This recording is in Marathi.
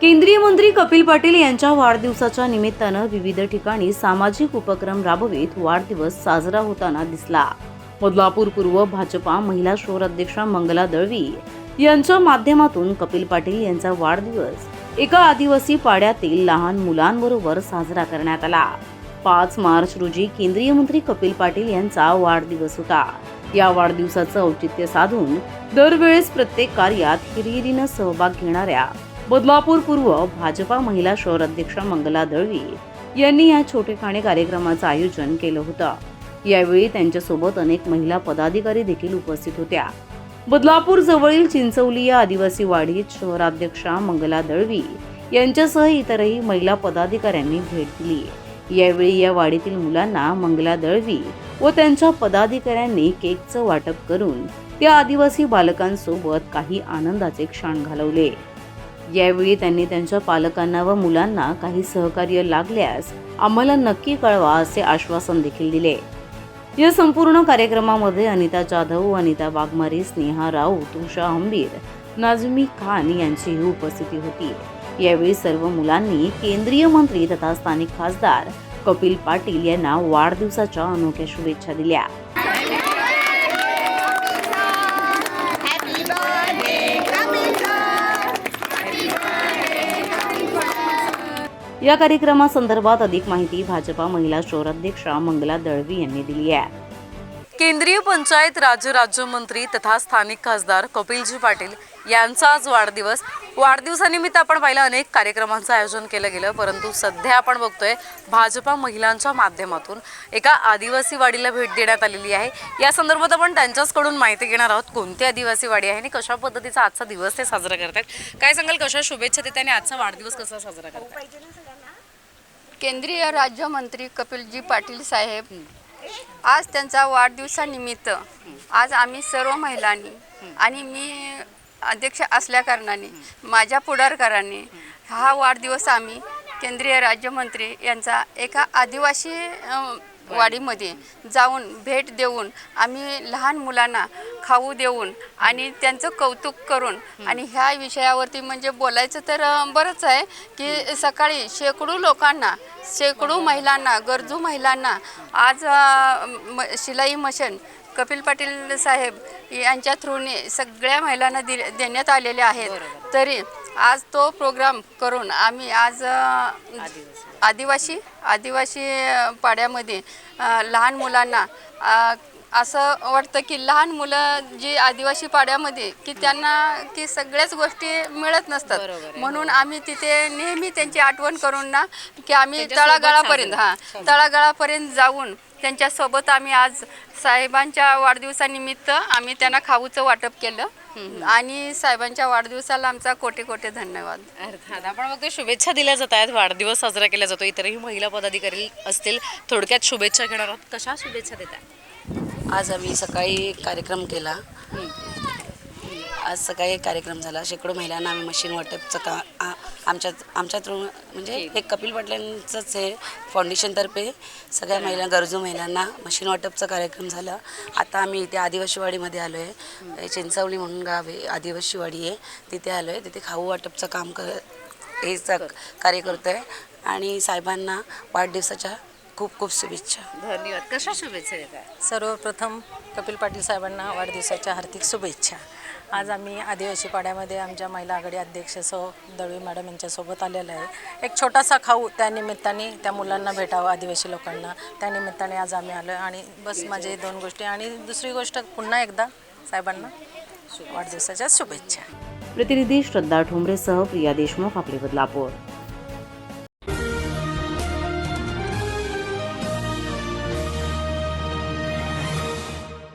केंद्रीय मंत्री कपिल पाटील यांच्या वाढदिवसाच्या निमित्तानं विविध ठिकाणी सामाजिक उपक्रम राबवित वाढदिवस साजरा होताना दिसला. बदलापूर पूर्व भाजपा महिला शोर अध्यक्षा मंगला दळवी यांच्या माध्यमातून कपिल पाटील यांचा वाढदिवस एका आदिवासी पाड्यातील लहान मुलांबरोबर साजरा करण्यात आला. पाच मार्च रोजी केंद्रीय मंत्री कपिल पाटील यांचा वाढदिवस होता. या वाढदिवसाचं औचित्य साधून दरवेळेस प्रत्येक कार्यात हिरिहिरीनं सहभाग घेणाऱ्या बदलापूर पूर्व भाजपा महिला शहर अध्यक्षा मंगला दळवी यांनी या छोटेखाणे कार्यक्रमाचं आयोजन केलं होतं. यावेळी त्यांच्यासोबत अनेक महिला पदाधिकारी देखील उपस्थित होत्या. बदलापूर जवळील चिंचवली या आदिवासी वाडीत शहराध्यक्षा मंगला दळवी यांच्यासह इतरही महिला पदाधिकाऱ्यांनी भेट दिली. यावेळी या वाडीतील मुलांना मंगला दळवी व त्यांच्या पदाधिकाऱ्यांनी केकचं वाटप करून त्या आदिवासी बालकांसोबत काही आनंदाचे क्षण घालवले. यावेळी त्यांनी त्यांच्या पालकांना व मुलांना काही सहकार्य लागल्यास आम्हाला नक्की कळवा असे आश्वासन देखील दिले. या संपूर्ण कार्यक्रमामध्ये अनिता जाधव अनिता वाघमारे स्नेहा राऊत उषा हंबीर नाझमी खान यांचीही उपस्थिती होती. यावेळी सर्व मुलांनी केंद्रीय मंत्री तथा स्थानिक खासदार कपिल पाटील यांना वाढदिवसाच्या अनोख्या शुभेच्छा दिल्या. या कार्यक्रमासंदर्भात अधिक माहिती भाजपा महिला शोराध्यक्षा मंगला दळवी यांनी दिली आहे. केंद्रीय पंचायत राज्य राज्यमंत्री तथा स्थानिक खासदार कपिलजी पाटील यांचा आज वाढदिवस. वाढदिवसानिमित्त आपण पाहिलं अनेक कार्यक्रमांचं आयोजन केलं गेलं परंतु सध्या आपण बघतोय भाजपा महिलांच्या माध्यमातून एका आदिवासी वाडीला भेट देण्यात आलेली आहे. या संदर्भात आपण त्यांच्याचकडून माहिती घेणार आहोत कोणती आदिवासी वाडी आहे आणि कशा पद्धतीचा आजचा दिवस ते साजरा करतात. काय सांगाल कशा शुभेच्छा देते आणि आजचा वाढदिवस कसा साजरा करतात केंद्रीय राज्यमंत्री कपिलजी पाटील साहेब आज त्यांचा वाढदिवसानिमित्त आज आम्ही सर्व महिलांनी आणि मी अध्यक्ष असल्याकारणाने माझ्या पुढारकारांनी हा वाढदिवस आम्ही केंद्रीय राज्यमंत्री यांचा एका आदिवासी वाडीमध्ये जाऊन भेट देऊन आम्ही लहान मुलांना खाऊ देऊन आणि त्यांचं कौतुक करून आणि ह्या विषयावरती म्हणजे बोलायचं तर बरंच आहे की सकाळी शेकडो लोकांना शेकडो महिलांना गरजू महिलांना आज म शिलाई मशीन कपिल पाटील साहेब यांच्या थ्रूने सगळ्या महिलांना दि देण्यात आलेले आहेत. तरी आज तो प्रोग्राम करून आम्ही आज आदिवासी आदिवासी पाड्यामध्ये लहान मुलांना असं वाटतं की लहान मुलं जी आदिवासी पाड्यामध्ये की त्यांना की सगळ्याच गोष्टी मिळत नसतात. म्हणून आम्ही तिथे नेहमी त्यांची आठवण करून ना की आम्ही तळागाळापर्यंत हां तळागाळापर्यंत जाऊन त्यांच्यासोबत आम्ही आज साहेबांच्या वाढदिवसानिमित्त आम्ही त्यांना खाऊचं वाटप केलं. आणि साहेबांच्या वाढदिवसाला आमचा कोटे कोटे धन्यवाद. अर्थात. आपण बघतोय शुभेच्छा दिल्या जात आहेत. वाढदिवस साजरा केला जातो. इतरही महिला पदाधिकारी असतील थोडक्यात शुभेच्छा घेणार आहोत. कशा शुभेच्छा देतात आज आम्ही सकाळी एक कार्यक्रम केला. आज सकाळी एक कार्यक्रम झाला. शेकडो महिलांना आम्ही मशीन वाटपचं का आ- आमच्या आमच्या थ्रू म्हणजे हे कपिल पाटलांचंच हे फाउंडेशनतर्फे सगळ्या महिला गरजू महिलांना मशीन वाटपचा कार्यक्रम झाला. आता आम्ही इथे आदिवासीवाडीमध्ये आलो आहे चिंचवली म्हणून गाव आहे आदिवासीवाडी आहे. तिथे आलो आहे तिथे खाऊ वाटपचं काम कर हे कार्य करतो आहे आणि साहेबांना वाढदिवसाच्या खूप खूप शुभेच्छा. धन्यवाद. कशा शुभेच्छा देतात सर्वप्रथम कपिल पाटील साहेबांना वाढदिवसाच्या हार्दिक शुभेच्छा. आज आम्ही आदिवासी पाड्यामध्ये आमच्या महिला आघाडी अध्यक्ष सौ दळवी मॅडम यांच्यासोबत आलेला आहे. एक छोटासा खाऊ त्या निमित्ताने त्या मुलांना भेटावं आदिवासी लोकांना. त्या निमित्ताने आज आम्ही आलो आणि बस माझे दोन गोष्टी आणि दुसरी गोष्ट पुन्हा एकदा साहेबांना वाढदिवसाच्या शुभेच्छा. प्रतिनिधी श्रद्धा ठोंबरेसह प्रिया देशमुख आपले बदलापूर.